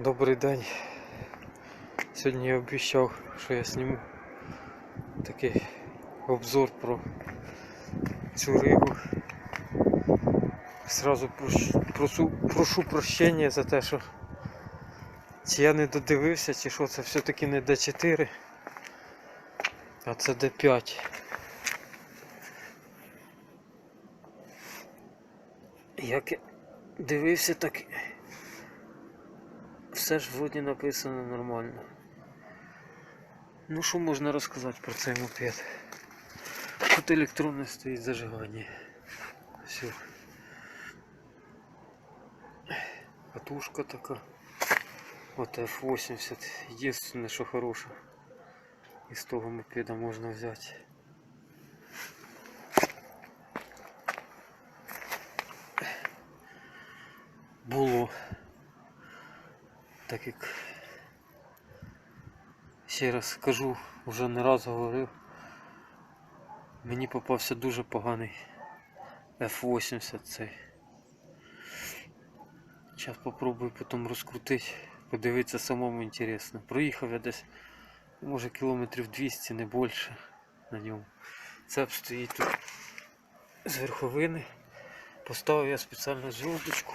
Добрий день. Сьогодні я обіцяв, що я зніму такий обзор про цю рибу. Сразу прошу, прошу, прошу прощення за те, що чи я не додивився, чи що це все-таки не Д4, а це Д5. Як я дивився, так все ж вроді написано нормально. Ну що можна розказати про цей мопед? Тут електронне стоїть зажигання. Все. Катушка така. От F80. Єдине, що хороше. Із того мопеда можна взяти. Було. Так як ще раз скажу, вже не раз говорив, мені попався дуже поганий F80 цей. Зараз попробую потім розкрутити, подивитися самому інтересно. Проїхав я десь, може кілометрів 200, не більше на ньому. Цеп стоїть тут з верховини. Поставив я спеціально зв'язочку.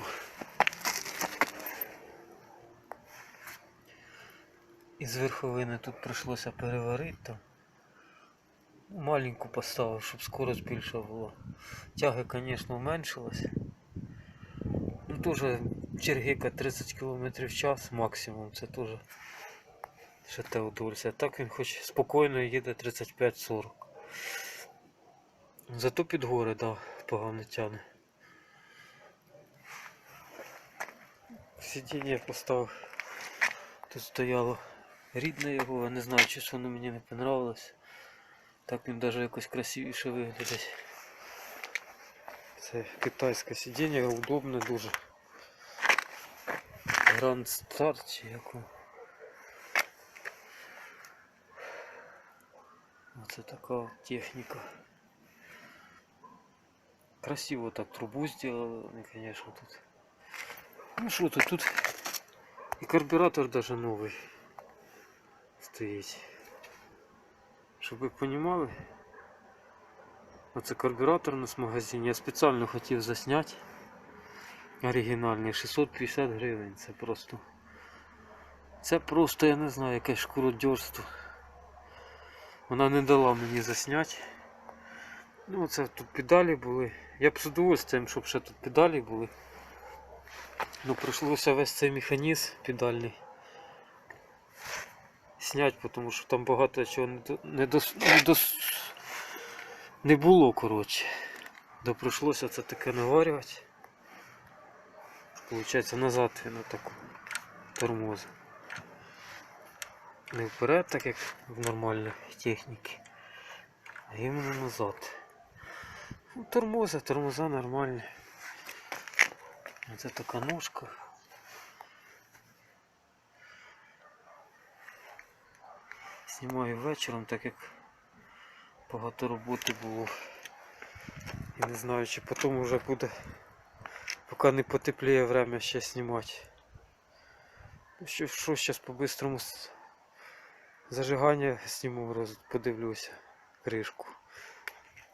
Із верховини тут прийшлося переварити Маленьку поставив, щоб скорость більша була. Тяги, звісно, уменшилась. Ну теж чергика 30 км в час максимум, це теж ще те удовольствие. Так він хоч спокійно їде 35-40. Зато під гори, да, погано тягне. Сидіння поставив. Тут стояло рідне його, я не знаю, чи воно мені не понравилось. Так він навіть якось красивіше виглядить. Це китайське сидіння, удобне дуже. Grand Star чи яку. Оце така от техніка. Красиво так трубу сделали, вони, конечно, тут. Ну що тут, тут і карбюратор даже новий Стоїть. Щоб ви розуміли, оце карбюратор у нас в магазині. Я спеціально хотів засняти оригінальний 650 гривень. Це просто. Це просто, я не знаю, якесь шкуродерство. Вона не дала мені засняти. Ну це тут педалі були. Я б з удовольствием, щоб ще тут педалі були. Ну прийшлося весь цей механізм педальний снять, тому що там багато чого не, до, не, дос, не, дос, не було, коротше. Прийшлося це таке наварювати. Получається назад він отак тормозить. Не вперед, так як в нормальній техніці, а іменно назад. Ну, тормоза, тормоза нормальні. Оце така ножка. Знімаю вечором, так як багато роботи було. І не знаю, чи потім вже буде, поки не потепліє время ще знімати. Ну що, що зараз по-бистрому зажигання зніму, подивлюся кришку.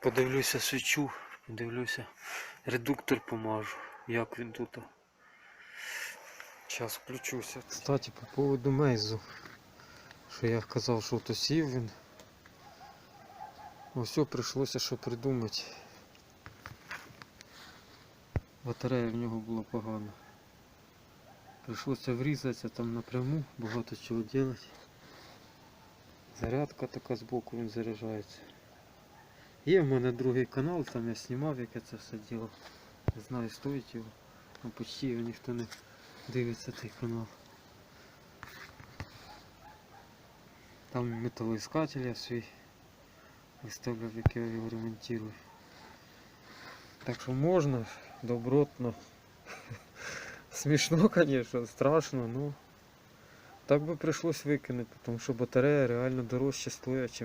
Подивлюся свічу, подивлюся, редуктор помажу, як він тут. Зараз включуся. Кстати, по поводу мейзу що я казав, що то сів він. Ось прийшлося що придумати. Батарея в нього була погана. Прийшлося врізатися там напряму, багато чого робити. Зарядка така збоку він заряджається. Є в мене другий канал, там я знімав, як я це все діло. Не знаю, стоїть його. Ну почти його ніхто не дивиться цей канал. Там металоискатель я свій виставляв, як я його ремонтую. Так що можна, добротно. Смішно, звісно, страшно, ну так би прийшлось викинути, тому що батарея реально дорожче ніж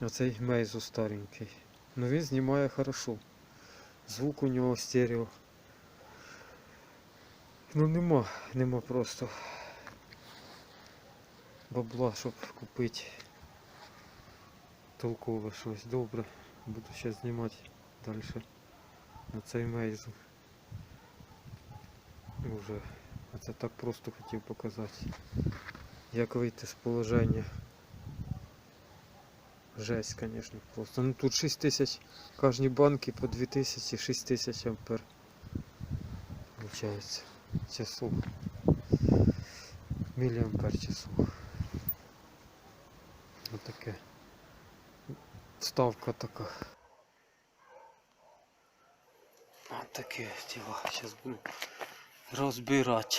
оцей мейзу старенький. Ну він знімає хорошо. Звук у нього стерео. Ну нема, нема просто бабла, щоб купити толкове щось. Добре. Буду зараз знімати далі на цей мейзу. Уже. А це так просто хотів показати. Як вийти з положення. Жесть, конечно, просто. Ну тут 6 тисяч, кожні банки по 2000, 6 тисяч ампер. Получається. Часов. Міліампер часов. Отаке. Вставка така. От таке діло. Зараз буду розбирати.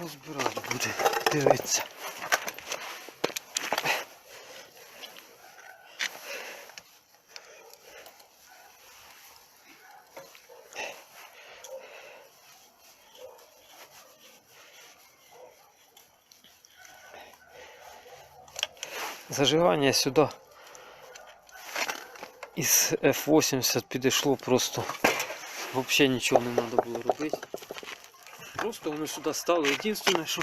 Розбирати буде, дивиться. Зажигання сюди із F80 підійшло просто. Взагалі нічого не треба було робити. Просто воно сюди стало. Єдине, що,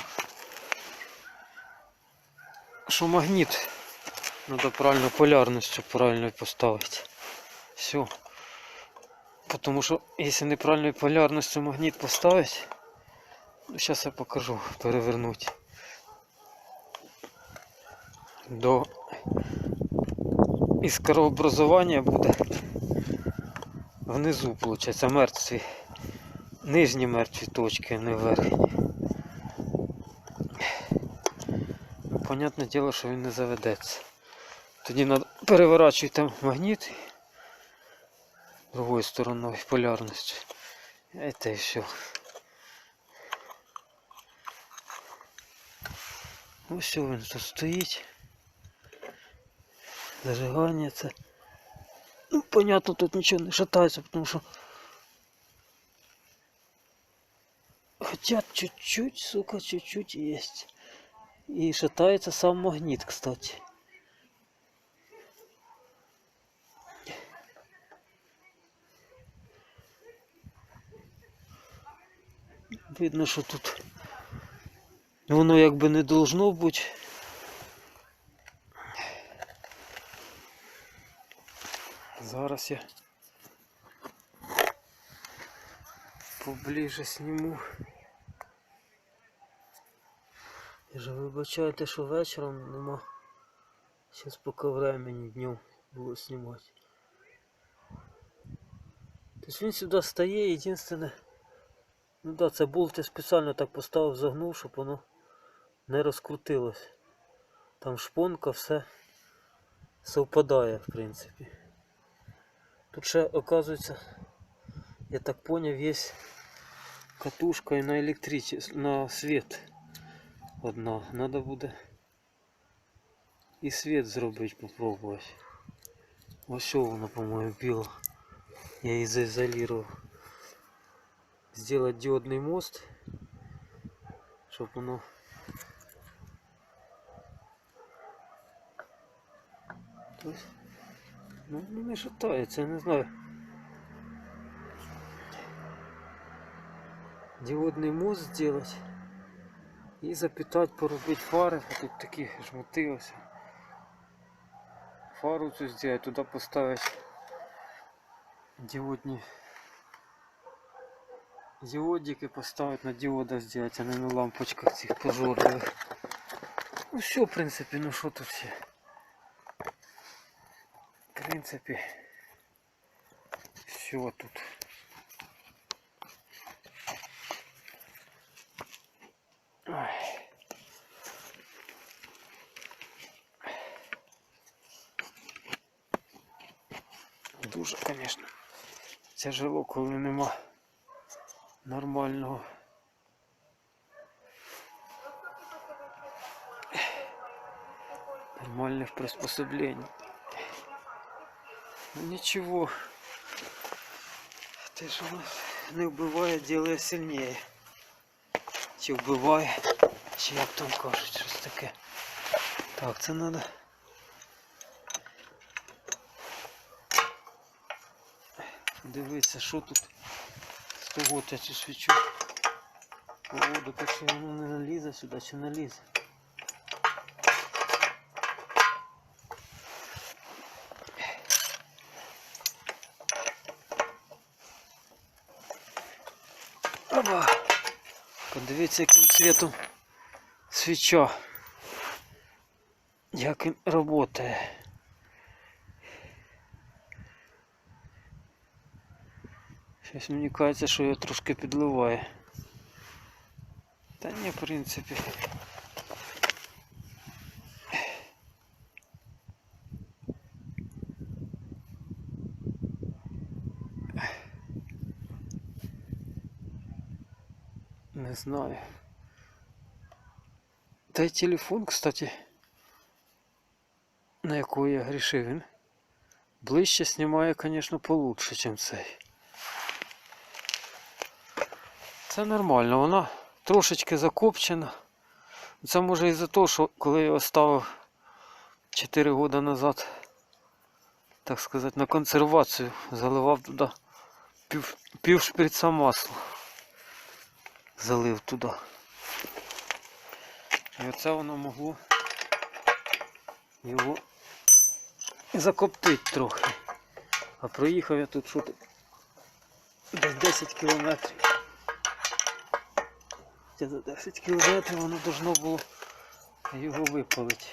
що магніт треба правильно полярністю правильно поставити. Все. Потому що якщо неправильною полярністю магніт поставити, ну, зараз я покажу, перевернути. До іскрообразування буде внизу, виходить, мертві. Нижні мертві точки, не верхні. Понятне діло, що він не заведеться. Тоді переворачуйте магніт другою стороною полярністю. І те і все. Ось він тут стоїть. Зажигання це. Ну, понятно, тут нічого не шатається, тому що Хотя чуть-чуть, сука, чуть-чуть есть. И шатается сам магнит, кстати. Видно, що тут воно якби не должно бути. Зараз я поближе зніму. Я же вибачайте, що вечором нема. Зараз поки времени днем було знімати. Тобто він сюди стає, єдине. Ну да, це болт я спеціально так поставив, загнув, щоб воно не розкрутилось. Там шпонка, все совпадає, в принципі. Тут ще, оказується, я так поняв, є катушка і на електричество, на світ одна. Надо буде і світ зробити, попробувати. Ось що воно, по-моєму, біло. Я її заізолировав. Сделать диодный мост, щоб воно Тобто, Ну, не шатається, не знаю. Диодний мост сделать і запитати, поробити фари, а тут такі жмути ось. Фару цю сделать, туди поставити диодні диодики поставить на диодах сделать, а не на лампочках цих пожорливых. Ну все, в принципе, ну что тут все. Принципе, все тут. Дуже, конечно, тяжело, коли нема нормального. Нормальных приспособлений. Ну ничего. Ты же нас не убивает, делая сильнее. чи вбиває, чи як там кажуть, щось таке. Так, це треба. Дивитися, що тут з того я цю свічу. Воду, так що воно не налізе сюди чи налізе. Цвітом свіча. Як він працює. Щось мені кажеться, що його трошки підливає. Та ні, в принципі. Не знаю. Та й телефон, кстати, на якого я грішив, він ближче знімає, звісно, получше, ніж цей. Це нормально, вона трошечки закопчена. Це може із-за того, що коли я його ставив 4 роки назад, так сказати, на консервацію, заливав туди пів, пів шприца масла. Залив туди. І оце воно могло його закоптити трохи. А проїхав я тут що десь 10 кілометрів. За 10 кілометрів воно должно було його випалити.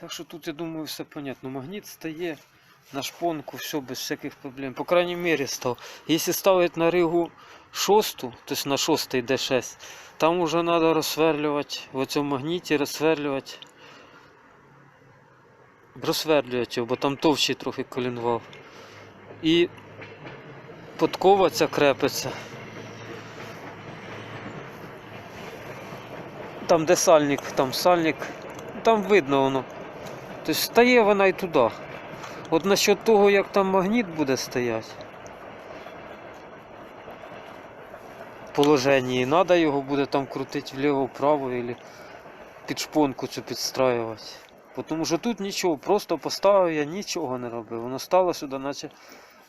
Так що тут, я думаю, все понятно. Магніт стає на шпонку, все без всяких проблем. По крайней мере став. Якщо ставити на ригу шосту, тобто на шостий D6, там вже треба розсверлювати, в цьому магніті розсверлювати. Розсверлювати його, бо там товщий трохи колінвал. І подкова ця крепиться. Там де сальник, там сальник, там видно воно. Тобто стає вона і туди. От насчет того, як там магніт буде стояти. Положенні треба його буде там крутити вліво-вправо або під шпонку цю підстраювати. Тому що тут нічого, просто поставив я нічого не робив. Воно стало сюди, наче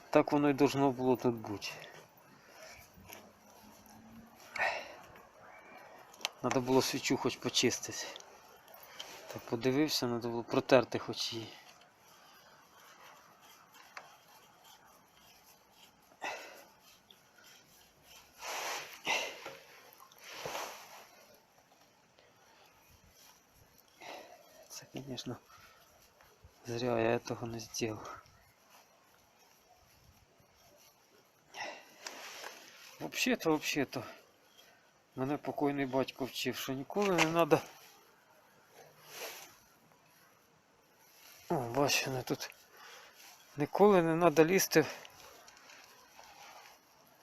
так воно і должно було тут бути. Треба було свічу хоч почистити. Так подивився, треба було протерти хоч її. Звісно, зря я этого не зробив. Взагалі-то, взагалі-то, мене покойний батько вчив, що ніколи не треба. О, бачу, тут. Ніколи не треба лізти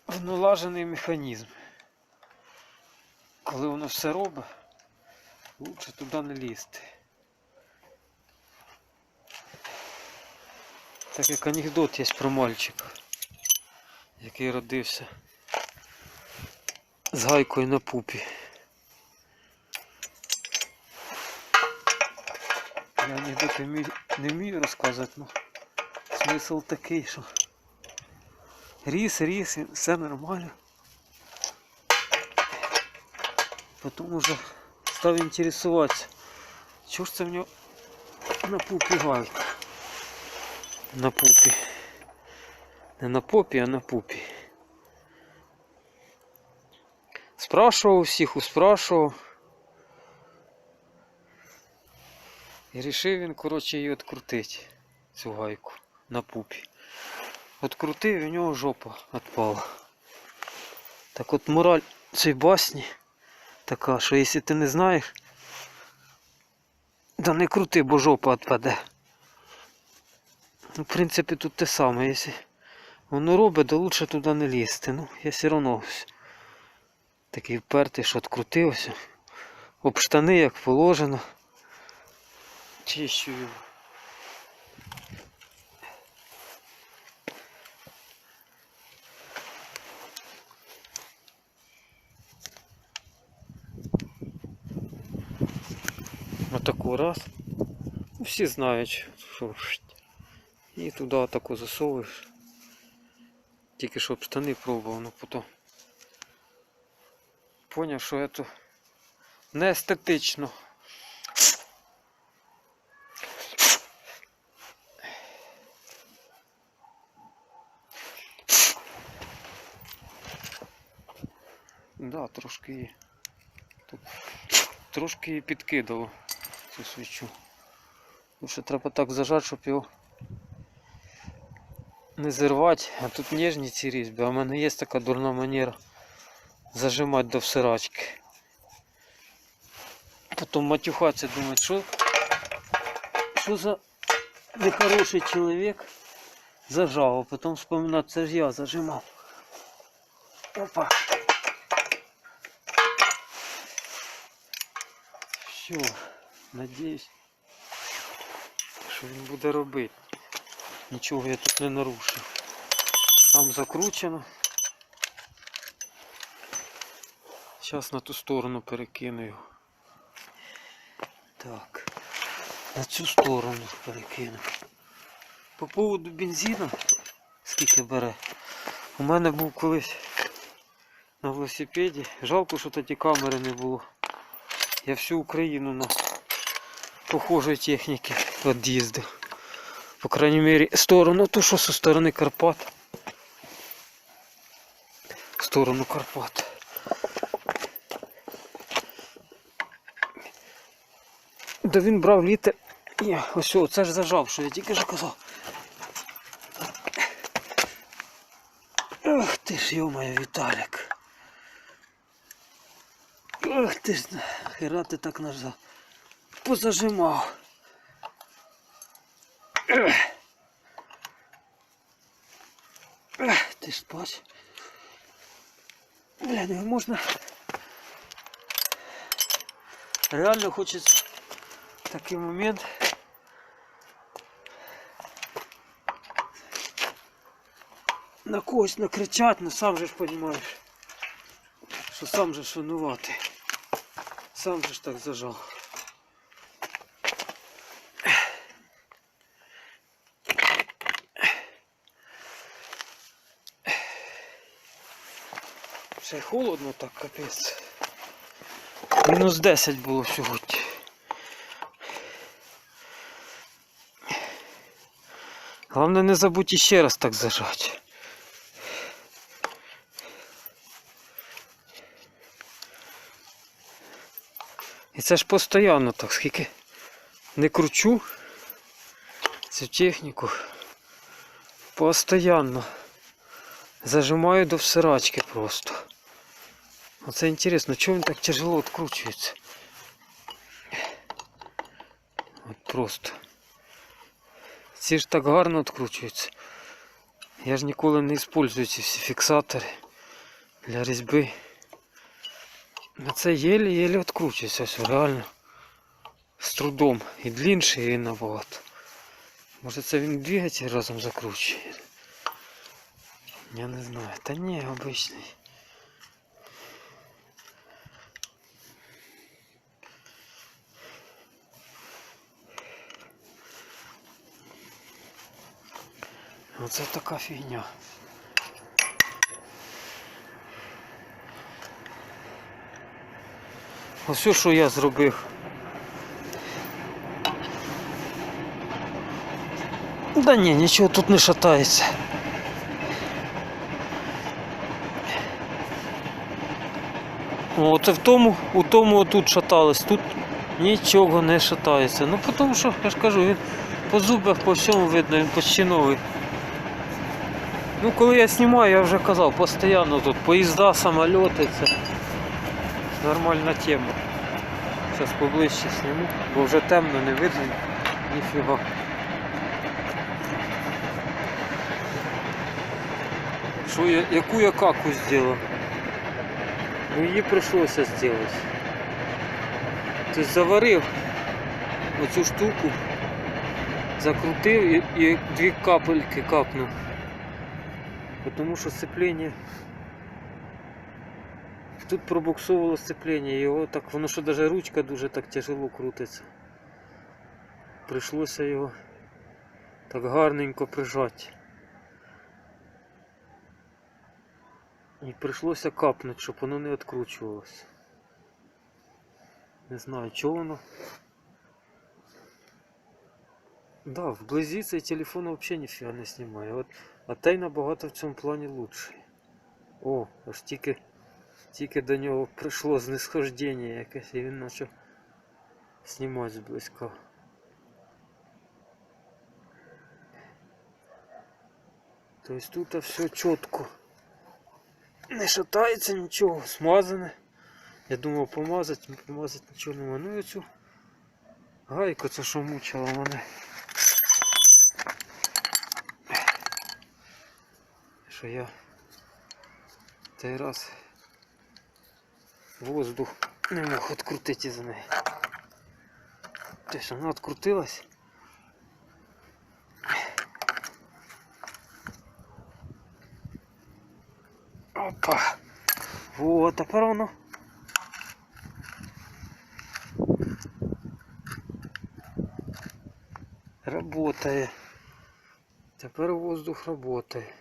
в налажений механізм. Коли воно все робить, лучше туди не лізти. Так як анекдот є про мальчика, який родився з гайкою на пупі. Я анекдоти не вмію розказувати, але смисл такий, що ріс, ріс, все нормально. Потім уже став інтересуватися, чого ж це в нього на пупі гайка. На пупі. Не на попі, а на пупі. Спрашував всіх, успрашував. І рішив він, коротше, її відкрутити, цю гайку на пупі. Открутив і у нього жопа відпала. Так от мораль цієї басні така, що якщо ти не знаєш, да не крути, бо жопа відпаде. Ну, в принципі, тут те саме. Якщо воно робить, то краще туди не лізти. Ну, я все одно такий впертий, що відкрутився. Об штани, як положено. Чищу його. Отаку раз. Ну, всі знають, що і туди таку засовуєш. Тільки щоб штани пробував, ну потім. Поняв, що це не естетично. Да, трошки її. Тут трошки її підкидало цю свічу. Що треба так зажати, щоб його не зірвати. А тут ніжні ці різьби, а в мене є така дурна манера зажимати до всирачки. Потім матюхатися думати, що, що за нехороший чоловік зажав, а потім вспоминати, це ж я зажимав. Опа. Все, надіюсь, що він буде робити. Нічого я тут не нарушив. Там закручено. Зараз на ту сторону перекину його. Так. На цю сторону перекину. По поводу бензину, скільки бере. У мене був колись на велосипеді. Жалко, що тоді камери не було. Я всю Україну на похожій техніці від'їздив. По крайней мере, сторону, то що со сторони Карпат. В сторону Карпат. Да він брав літр. І ось о, це ж зажав, що я тільки що казав. Ах ти ж, йомає, Віталік. Ах ти ж, хера ти так нажав. Позажимав. Бач. Бля, не можна. Реально хочеться такий момент. На когось накричать, но сам же розумієш, що сам же ж. Сам же ж так зажав. Ще й холодно так, капець. Мінус 10 було сьогодні. Головне не забудь іще раз так зажати. І це ж постійно так, скільки не кручу цю техніку. Постоянно. Зажимаю до всирачки просто. Оце інтересно, чого він так тяжело відкручується? От просто. Ці ж так гарно відкручуються. Я ж ніколи не використовую ці всі фіксатори для різьби. А це єлі-єлі відкручується все, реально. З трудом. І длинше, і набагато. Може це він двигатель разом закручує. Я не знаю. Та ні, обичний. Оце така фігня. Ось що я зробив. Да ні, нічого тут не шатається. О, це в тому, у тому отут шаталось, тут нічого не шатається. Ну тому що, я ж кажу, він по зубах по всьому видно, він почти новий. Ну коли я знімаю, я вже казав, постійно тут поїзда, самоліти, це нормальна тема. Зараз поближче зніму, бо вже темно, не видно ніфіга. Що я, яку я каку зробив? Ну її прийшлося зробити. Тобто заварив оцю штуку, закрутив і, і дві капельки капнув. Тому що сцеплення тут пробуксовувало сцеплення, його так, воно що навіть ручка дуже так тяжело крутиться. прийшлося його так гарненько прижати. І прийшлося капнути, щоб воно не відкручувалося. Не знаю, чого воно. Да, вблизі цей телефон взагалі ніфіга не знімає. От, а той набагато в цьому плані лучший. О, аж тільки, тільки до нього прийшло знисхождення якесь, і він почав знімати зблизька. Тобто тут все чітко. Не шатається нічого, смазане. Я думав помазати, помазати нічого немає. Ну і цю гайку, це що мучила мене. Що я той раз воздух не мог відкрутити за неї. Те, що вона відкрутилась. Опа! Во, тепер воно. Работає. Тепер воздух работає.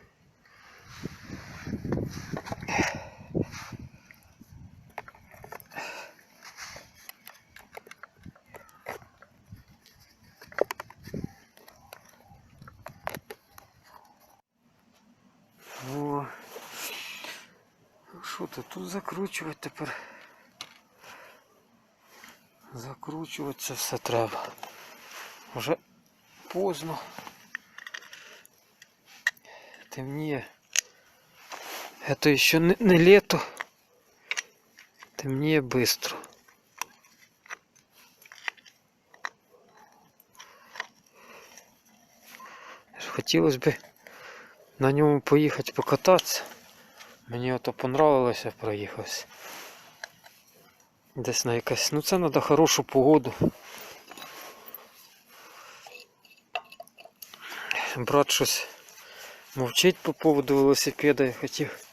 О, що то тут закручувати тепер? Закручувати це все треба. Вже поздно. Темніє. Это ще не, лето. Темніє быстро. Хотілося б на ньому поїхати покататися. Мені ото понравилося проїхався. Десь на якась. Ну це треба хорошу погоду. Брат щось мовчить по поводу велосипеда я хотів.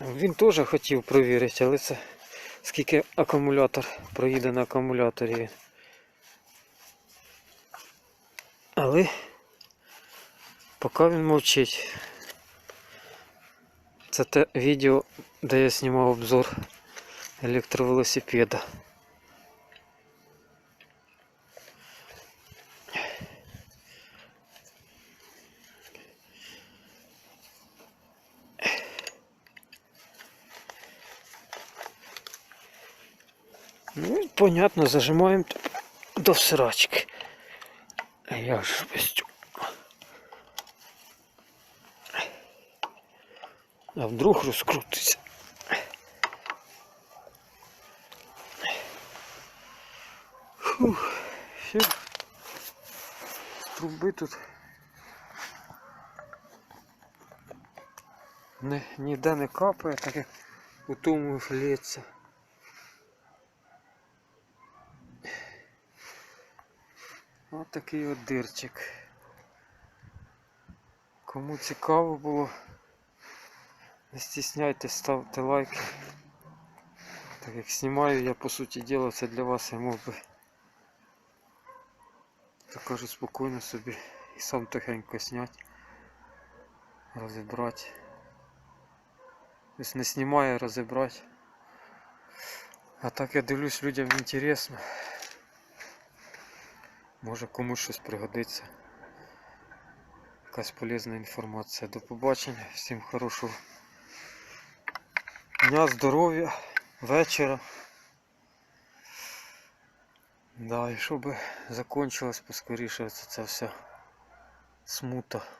Він теж хотів провірити, але це скільки акумулятор проїде на акумуляторі. він. Але поки він мовчить. Це те відео, де я знімав обзор електровелосипеда. Ну, понятно, зажимаем до срачки. А я ж без цього. А вдруг розкрутиться. Фух, все. З труби тут. Не, ніде не капає, так як у тому лється. Такий от дирчик. Кому цікаво було, не стісняйтесь, ставте лайки. Так як знімаю я по суті діла, це для вас я мог би так кажу спокійно собі і сам тихенько зняти, розібрати. Тобто не знімаю, розібрати. А так я дивлюсь, людям інтересно. Може комусь щось пригодиться. Якась полезна інформація. До побачення. Всім хорошого дня, здоров'я, вечора. Да, і щоб закончилось поскоріше це, це все смута.